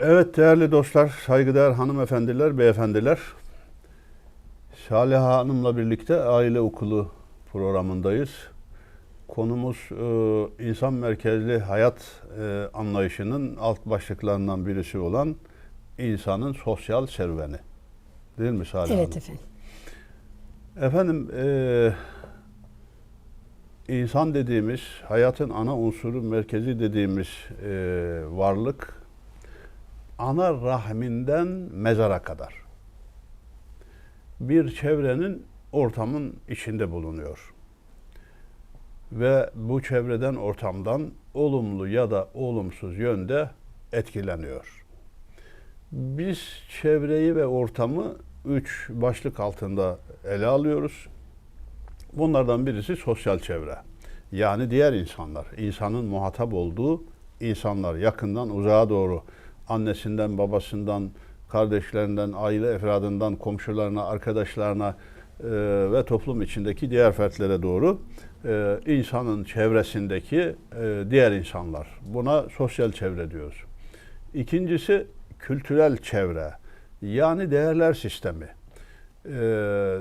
Evet değerli dostlar, saygıdeğer hanımefendiler, beyefendiler. Saliha Hanım'la birlikte Aile Okulu programındayız. Konumuz e, insan merkezli hayat e, anlayışının alt başlıklarından birisi olan insanın sosyal serüveni. Değil mi Salih Evet Hanım? efendim. Efendim, e, insan dediğimiz, hayatın ana unsuru, merkezi dediğimiz e, varlık, ana rahminden mezara kadar bir çevrenin, ortamın içinde bulunuyor. Ve bu çevreden, ortamdan olumlu ya da olumsuz yönde etkileniyor. Biz çevreyi ve ortamı üç başlık altında ele alıyoruz. Bunlardan birisi sosyal çevre. Yani diğer insanlar, insanın muhatap olduğu insanlar yakından uzağa doğru annesinden, babasından, kardeşlerinden, aile efradından, komşularına, arkadaşlarına e, ve toplum içindeki diğer fertlere doğru e, insanın çevresindeki e, diğer insanlar. Buna sosyal çevre diyoruz. İkincisi kültürel çevre. Yani değerler sistemi. Ee,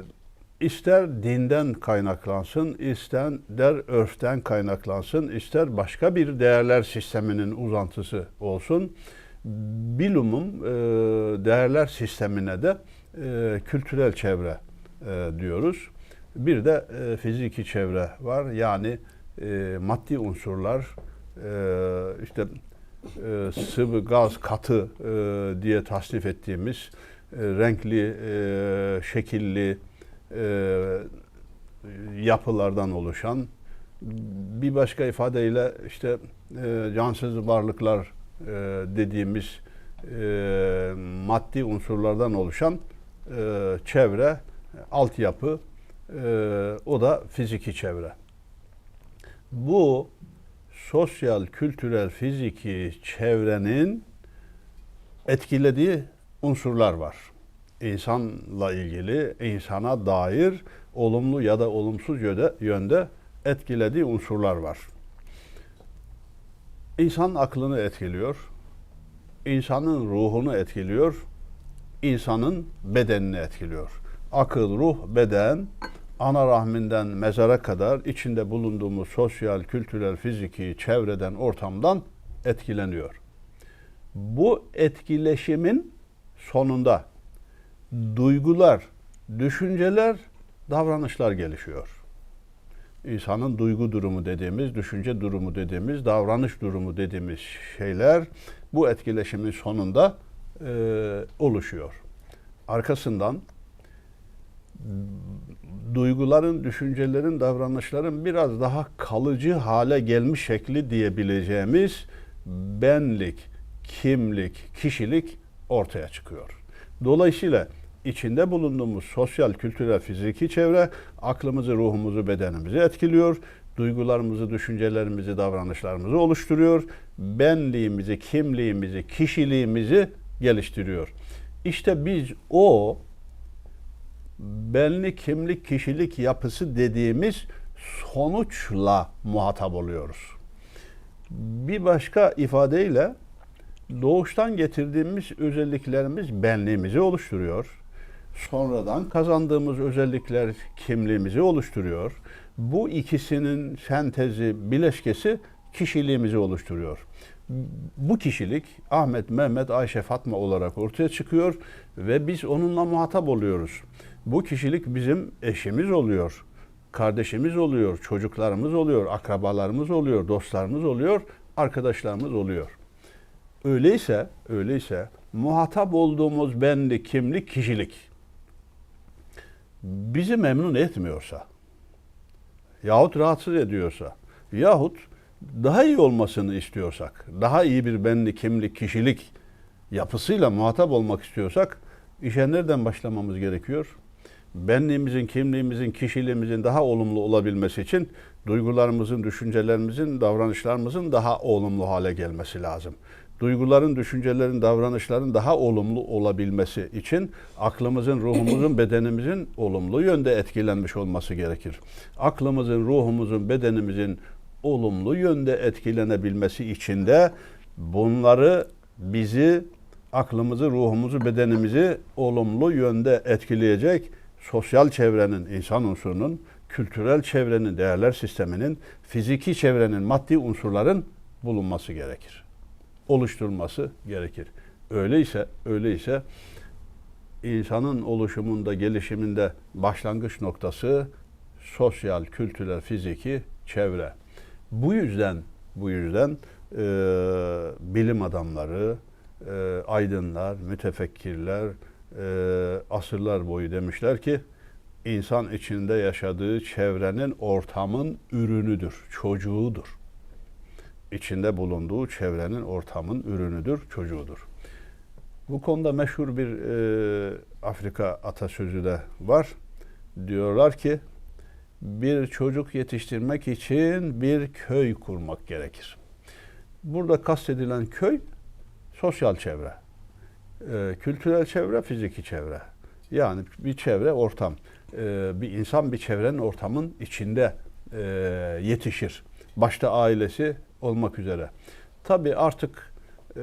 ister dinden kaynaklansın, ister der örften kaynaklansın, ister başka bir değerler sisteminin uzantısı olsun. Bilumum e, değerler sistemine de e, kültürel çevre e, diyoruz. Bir de fiziki çevre var. Yani maddi unsurlar, işte sıvı, gaz, katı diye tasnif ettiğimiz renkli, e, şekilli e, yapılardan oluşan bir başka ifadeyle işte e, cansız varlıklar e, dediğimiz e, maddi unsurlardan oluşan e, çevre, altyapı, e, o da fiziki çevre. Bu sosyal, kültürel, fiziki çevrenin etkilediği unsurlar var. İnsanla ilgili, insana dair olumlu ya da olumsuz yönde, yönde etkilediği unsurlar var. İnsan aklını etkiliyor, insanın ruhunu etkiliyor, insanın bedenini etkiliyor. Akıl, ruh, beden ana rahminden mezara kadar içinde bulunduğumuz sosyal, kültürel, fiziki çevreden, ortamdan etkileniyor. Bu etkileşimin sonunda duygular, düşünceler, davranışlar gelişiyor. İnsanın duygu durumu dediğimiz, düşünce durumu dediğimiz, davranış durumu dediğimiz şeyler bu etkileşimin sonunda e, oluşuyor. Arkasından duyguların, düşüncelerin, davranışların biraz daha kalıcı hale gelmiş şekli diyebileceğimiz benlik, kimlik, kişilik ortaya çıkıyor. Dolayısıyla içinde bulunduğumuz sosyal, kültürel, fiziki çevre aklımızı, ruhumuzu, bedenimizi etkiliyor. Duygularımızı, düşüncelerimizi, davranışlarımızı oluşturuyor. Benliğimizi, kimliğimizi, kişiliğimizi geliştiriyor. İşte biz o benlik, kimlik, kişilik yapısı dediğimiz sonuçla muhatap oluyoruz. Bir başka ifadeyle doğuştan getirdiğimiz özelliklerimiz benliğimizi oluşturuyor. Sonradan kazandığımız özellikler kimliğimizi oluşturuyor. Bu ikisinin sentezi, bileşkesi kişiliğimizi oluşturuyor. Bu kişilik Ahmet, Mehmet, Ayşe, Fatma olarak ortaya çıkıyor ve biz onunla muhatap oluyoruz. Bu kişilik bizim eşimiz oluyor, kardeşimiz oluyor, çocuklarımız oluyor, akrabalarımız oluyor, dostlarımız oluyor, arkadaşlarımız oluyor. Öyleyse, öyleyse muhatap olduğumuz benlik, kimlik, kişilik bizi memnun etmiyorsa yahut rahatsız ediyorsa yahut daha iyi olmasını istiyorsak, daha iyi bir benlik, kimlik, kişilik yapısıyla muhatap olmak istiyorsak işe nereden başlamamız gerekiyor? Benliğimizin, kimliğimizin, kişiliğimizin daha olumlu olabilmesi için duygularımızın, düşüncelerimizin, davranışlarımızın daha olumlu hale gelmesi lazım. Duyguların, düşüncelerin, davranışların daha olumlu olabilmesi için aklımızın, ruhumuzun, bedenimizin olumlu yönde etkilenmiş olması gerekir. Aklımızın, ruhumuzun, bedenimizin olumlu yönde etkilenebilmesi için de bunları bizi, aklımızı, ruhumuzu, bedenimizi olumlu yönde etkileyecek sosyal çevrenin, insan unsurunun, kültürel çevrenin, değerler sisteminin, fiziki çevrenin, maddi unsurların bulunması gerekir. Oluşturulması gerekir. Öyleyse, öyleyse insanın oluşumunda, gelişiminde başlangıç noktası sosyal, kültürel, fiziki çevre. Bu yüzden, bu yüzden e, bilim adamları, e, aydınlar, mütefekkirler e, asırlar boyu demişler ki insan içinde yaşadığı çevrenin ortamın ürünüdür, çocuğudur. İçinde bulunduğu çevrenin ortamın ürünüdür, çocuğudur. Bu konuda meşhur bir e, Afrika atasözü de var. Diyorlar ki bir çocuk yetiştirmek için bir köy kurmak gerekir. Burada kastedilen köy sosyal çevre. E, kültürel çevre, fiziki çevre. Yani bir çevre, ortam. E, bir insan bir çevrenin ortamın içinde e, yetişir. Başta ailesi olmak üzere. Tabii artık e,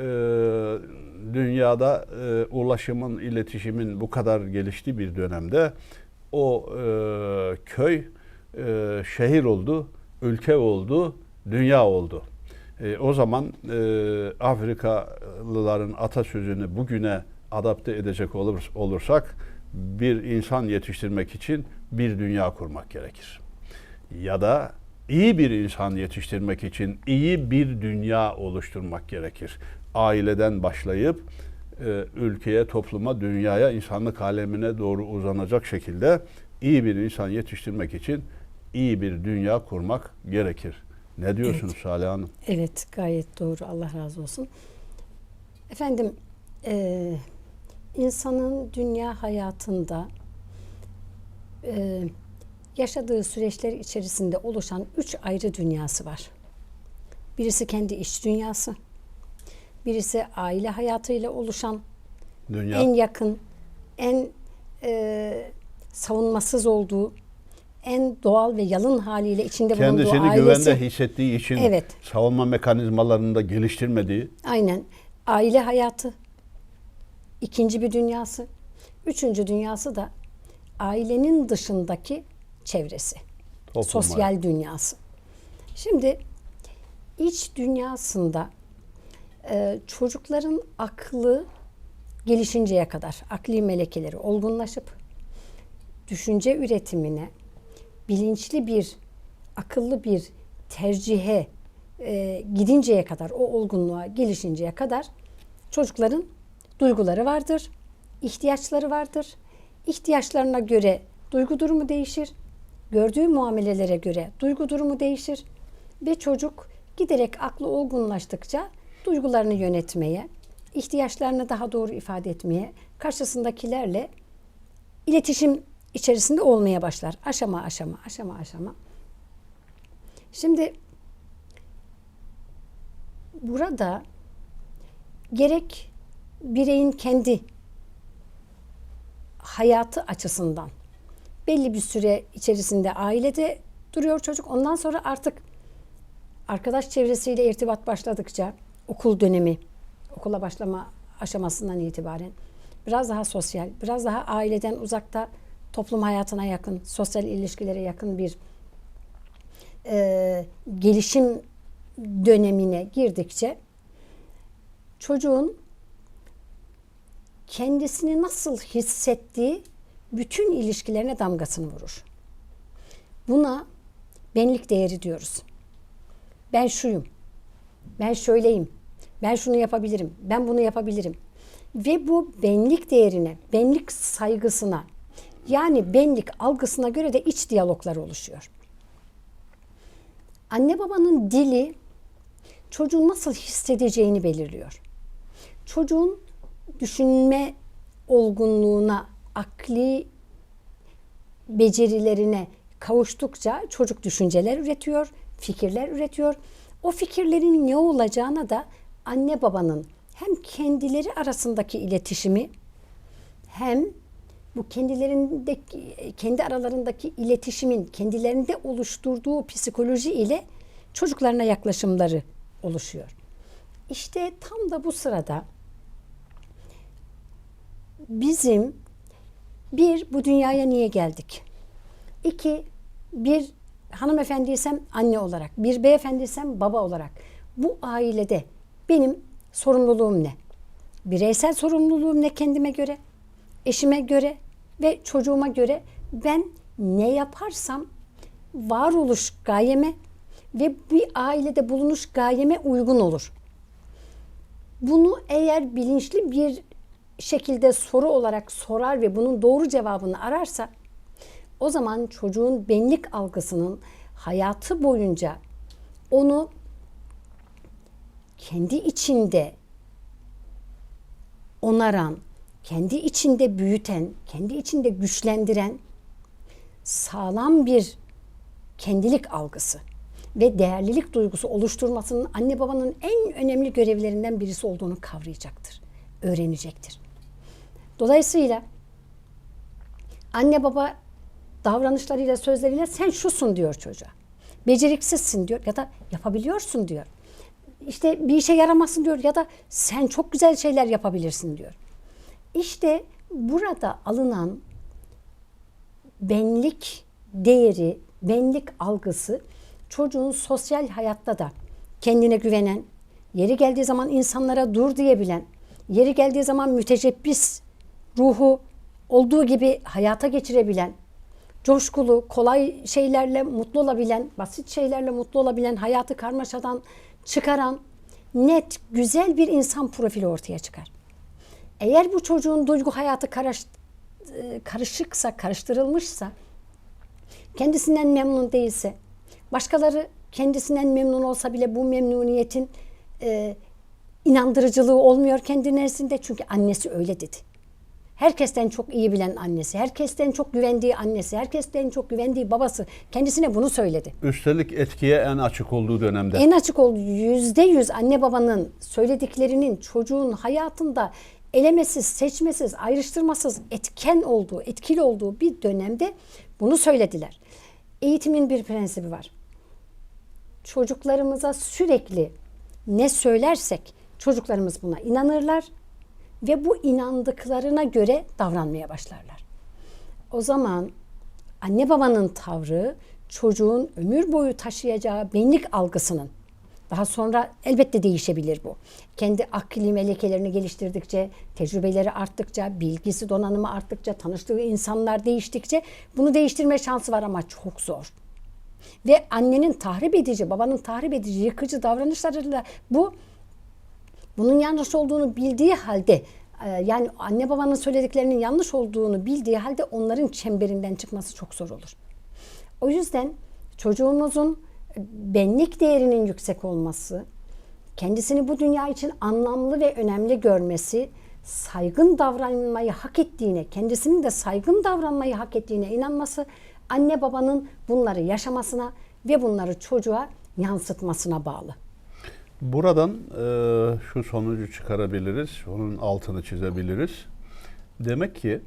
dünyada e, ulaşımın, iletişimin bu kadar geliştiği bir dönemde o e, köy e, şehir oldu, ülke oldu, dünya oldu. E, o zaman e, Afrikalıların atasözünü bugüne adapte edecek olur, olursak bir insan yetiştirmek için bir dünya kurmak gerekir. Ya da iyi bir insan yetiştirmek için iyi bir dünya oluşturmak gerekir. Aileden başlayıp e, ülkeye, topluma, dünyaya, insanlık alemine doğru uzanacak şekilde iyi bir insan yetiştirmek için iyi bir dünya kurmak gerekir. Ne diyorsunuz Evet. Salih Hanım? Evet gayet doğru Allah razı olsun. Efendim eee, insanın dünya hayatında eee, yaşadığı süreçler içerisinde oluşan üç ayrı dünyası var. Birisi kendi iç dünyası, birisi aile hayatıyla oluşan Dünya en yakın, en eee, savunmasız olduğu, en doğal ve yalın haliyle içinde bulunduğu kendisini ailesi. güvende hissettiği için Evet. savunma mekanizmalarını da geliştirmediği Aynen. Aile hayatı. ikinci bir dünyası. Üçüncü dünyası da ailenin dışındaki çevresi. toplum sosyal hayatı. dünyası. Şimdi iç dünyasında e, çocukların aklı gelişinceye kadar akli melekeleri olgunlaşıp düşünce üretimine bilinçli bir akıllı bir tercihe e, gidinceye kadar o olgunluğa gelişinceye kadar çocukların duyguları vardır, ihtiyaçları vardır. İhtiyaçlarına göre duygu durumu değişir. Gördüğü muamelelere göre duygu durumu değişir ve çocuk giderek aklı olgunlaştıkça duygularını yönetmeye, ihtiyaçlarını daha doğru ifade etmeye, karşısındakilerle iletişim içerisinde olmaya başlar. Aşama aşama, aşama aşama. Şimdi burada gerek bireyin kendi hayatı açısından belli bir süre içerisinde ailede duruyor çocuk. Ondan sonra artık arkadaş çevresiyle irtibat başladıkça okul dönemi, okula başlama aşamasından itibaren biraz daha sosyal, biraz daha aileden uzakta toplum hayatına yakın, sosyal ilişkilere yakın bir e, gelişim dönemine girdikçe çocuğun kendisini nasıl hissettiği bütün ilişkilerine damgasını vurur. Buna benlik değeri diyoruz. Ben şuyum. Ben şöyleyim. Ben şunu yapabilirim. Ben bunu yapabilirim. Ve bu benlik değerine, benlik saygısına yani benlik algısına göre de iç diyaloglar oluşuyor. Anne babanın dili çocuğun nasıl hissedeceğini belirliyor. Çocuğun düşünme olgunluğuna, akli becerilerine kavuştukça çocuk düşünceler üretiyor, fikirler üretiyor. O fikirlerin ne olacağına da anne babanın hem kendileri arasındaki iletişimi hem bu kendilerindeki kendi aralarındaki iletişimin kendilerinde oluşturduğu psikoloji ile çocuklarına yaklaşımları oluşuyor. İşte tam da bu sırada bizim bir bu dünyaya niye geldik? İki bir hanımefendiysem anne olarak, bir beyefendiysem baba olarak bu ailede benim sorumluluğum ne? Bireysel sorumluluğum ne kendime göre, eşime göre ve çocuğuma göre ben ne yaparsam varoluş gayeme ve bir ailede bulunuş gayeme uygun olur. Bunu eğer bilinçli bir şekilde soru olarak sorar ve bunun doğru cevabını ararsa o zaman çocuğun benlik algısının hayatı boyunca onu kendi içinde onaran, kendi içinde büyüten, kendi içinde güçlendiren sağlam bir kendilik algısı ve değerlilik duygusu oluşturmasının anne babanın en önemli görevlerinden birisi olduğunu kavrayacaktır, öğrenecektir. Dolayısıyla anne baba davranışlarıyla, sözleriyle sen şusun diyor çocuğa. Beceriksizsin diyor ya da yapabiliyorsun diyor. İşte bir işe yaramazsın diyor ya da sen çok güzel şeyler yapabilirsin diyor. İşte burada alınan benlik değeri, benlik algısı çocuğun sosyal hayatta da kendine güvenen, yeri geldiği zaman insanlara dur diyebilen, yeri geldiği zaman müteşebbis ruhu olduğu gibi hayata geçirebilen, coşkulu, kolay şeylerle mutlu olabilen, basit şeylerle mutlu olabilen, hayatı karmaşadan çıkaran net, güzel bir insan profili ortaya çıkar. Eğer bu çocuğun duygu hayatı karış, e, karışıksa, karıştırılmışsa, kendisinden memnun değilse, başkaları kendisinden memnun olsa bile bu memnuniyetin e, inandırıcılığı olmuyor kendi nezdinde çünkü annesi öyle dedi. Herkesten çok iyi bilen annesi, herkesten çok güvendiği annesi, herkesten çok güvendiği babası kendisine bunu söyledi. Üstelik etkiye en açık olduğu dönemde. En açık olduğu yüzde yüz anne babanın söylediklerinin çocuğun hayatında elemesiz, seçmesiz, ayrıştırmasız etken olduğu, etkili olduğu bir dönemde bunu söylediler. Eğitimin bir prensibi var. Çocuklarımıza sürekli ne söylersek çocuklarımız buna inanırlar ve bu inandıklarına göre davranmaya başlarlar. O zaman anne babanın tavrı çocuğun ömür boyu taşıyacağı benlik algısının daha sonra elbette değişebilir bu. Kendi akli melekelerini geliştirdikçe, tecrübeleri arttıkça, bilgisi donanımı arttıkça, tanıştığı insanlar değiştikçe bunu değiştirme şansı var ama çok zor. Ve annenin tahrip edici, babanın tahrip edici, yıkıcı davranışlarıyla bu bunun yanlış olduğunu bildiği halde e, yani anne babanın söylediklerinin yanlış olduğunu bildiği halde onların çemberinden çıkması çok zor olur. O yüzden çocuğumuzun benlik değerinin yüksek olması, kendisini bu dünya için anlamlı ve önemli görmesi, saygın davranmayı hak ettiğine, kendisinin de saygın davranmayı hak ettiğine inanması, anne babanın bunları yaşamasına ve bunları çocuğa yansıtmasına bağlı. Buradan e, şu sonucu çıkarabiliriz, onun altını çizebiliriz. Demek ki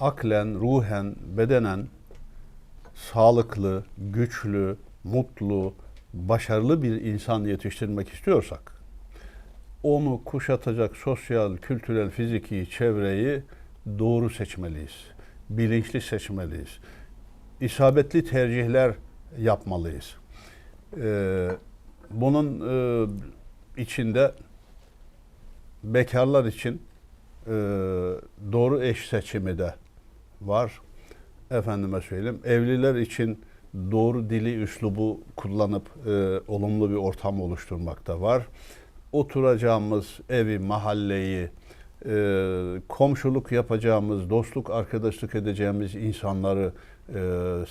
aklen, ruhen, bedenen sağlıklı, güçlü, mutlu, başarılı bir insan yetiştirmek istiyorsak, onu kuşatacak sosyal, kültürel, fiziki çevreyi doğru seçmeliyiz. Bilinçli seçmeliyiz. İsabetli tercihler yapmalıyız. Ee, bunun e, içinde bekarlar için e, doğru eş seçimi de var. Efendime söyleyeyim. Evliler için doğru dili, üslubu kullanıp e, olumlu bir ortam oluşturmak da var. Oturacağımız evi, mahalleyi, e, komşuluk yapacağımız, dostluk, arkadaşlık edeceğimiz insanları e,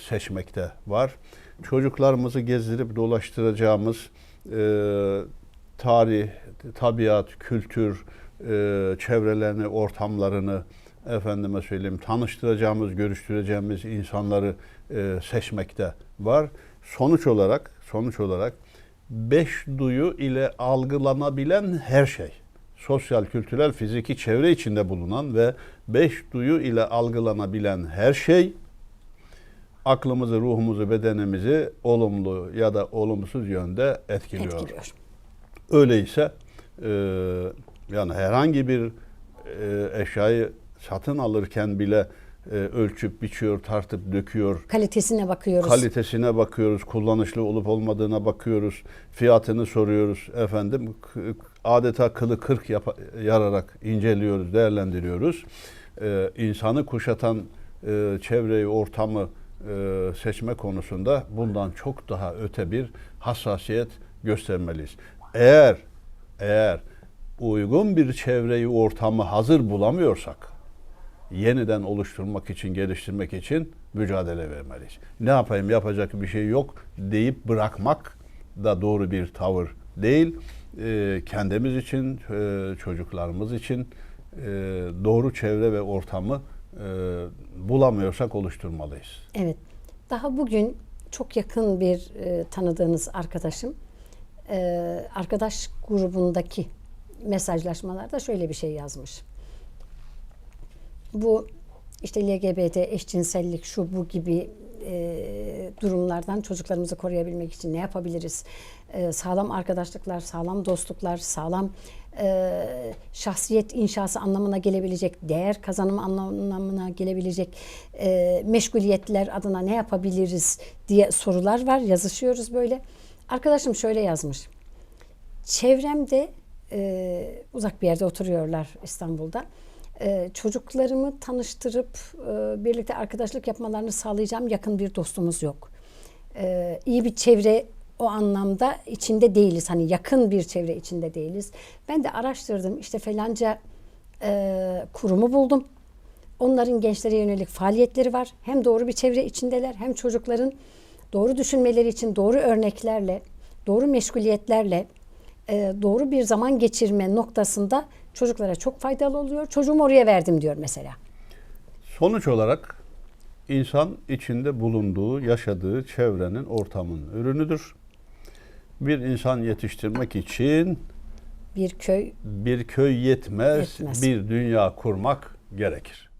seçmekte var. Çocuklarımızı gezdirip dolaştıracağımız e, tarih, tabiat, kültür, e, çevrelerini, ortamlarını efendime söyleyeyim tanıştıracağımız, görüştüreceğimiz insanları e, seçmekte var. Sonuç olarak sonuç olarak beş duyu ile algılanabilen her şey. Sosyal, kültürel, fiziki çevre içinde bulunan ve beş duyu ile algılanabilen her şey aklımızı, ruhumuzu, bedenimizi olumlu ya da olumsuz yönde etkiliyor. Etkiliyor. Öyleyse e, yani herhangi bir e, eşyayı satın alırken bile e, ölçüp biçiyor, tartıp döküyor. Kalitesine bakıyoruz. Kalitesine bakıyoruz, kullanışlı olup olmadığına bakıyoruz, fiyatını soruyoruz efendim. Adeta kılı kırk yapa- yararak inceliyoruz, değerlendiriyoruz. Ee, insanı kuşatan e, çevreyi, ortamı e, seçme konusunda bundan çok daha öte bir hassasiyet göstermeliyiz. Eğer eğer uygun bir çevreyi, ortamı hazır bulamıyorsak yeniden oluşturmak için, geliştirmek için mücadele vermeliyiz. Ne yapayım yapacak bir şey yok deyip bırakmak da doğru bir tavır değil. Ee, kendimiz için, e, çocuklarımız için e, doğru çevre ve ortamı e, bulamıyorsak oluşturmalıyız. Evet. Daha bugün çok yakın bir e, tanıdığınız arkadaşım e, arkadaş grubundaki mesajlaşmalarda şöyle bir şey yazmış. Bu işte LGBT, eşcinsellik, şu bu gibi e, durumlardan çocuklarımızı koruyabilmek için ne yapabiliriz? E, sağlam arkadaşlıklar, sağlam dostluklar, sağlam e, şahsiyet inşası anlamına gelebilecek, değer kazanımı anlamına gelebilecek e, meşguliyetler adına ne yapabiliriz diye sorular var. Yazışıyoruz böyle. Arkadaşım şöyle yazmış. Çevremde e, uzak bir yerde oturuyorlar İstanbul'da. E, çocuklarımı tanıştırıp e, birlikte arkadaşlık yapmalarını sağlayacağım yakın bir dostumuz yok. E, iyi bir çevre o anlamda içinde değiliz. Hani yakın bir çevre içinde değiliz. Ben de araştırdım. İşte falanca e, kurumu buldum. Onların gençlere yönelik faaliyetleri var. Hem doğru bir çevre içindeler hem çocukların doğru düşünmeleri için doğru örneklerle, doğru meşguliyetlerle e, doğru bir zaman geçirme noktasında çocuklara çok faydalı oluyor. Çocuğumu oraya verdim diyor mesela. Sonuç olarak insan içinde bulunduğu, yaşadığı çevrenin, ortamın ürünüdür. Bir insan yetiştirmek için Bir köy bir köy yetmez, Yetmez. bir dünya kurmak gerekir.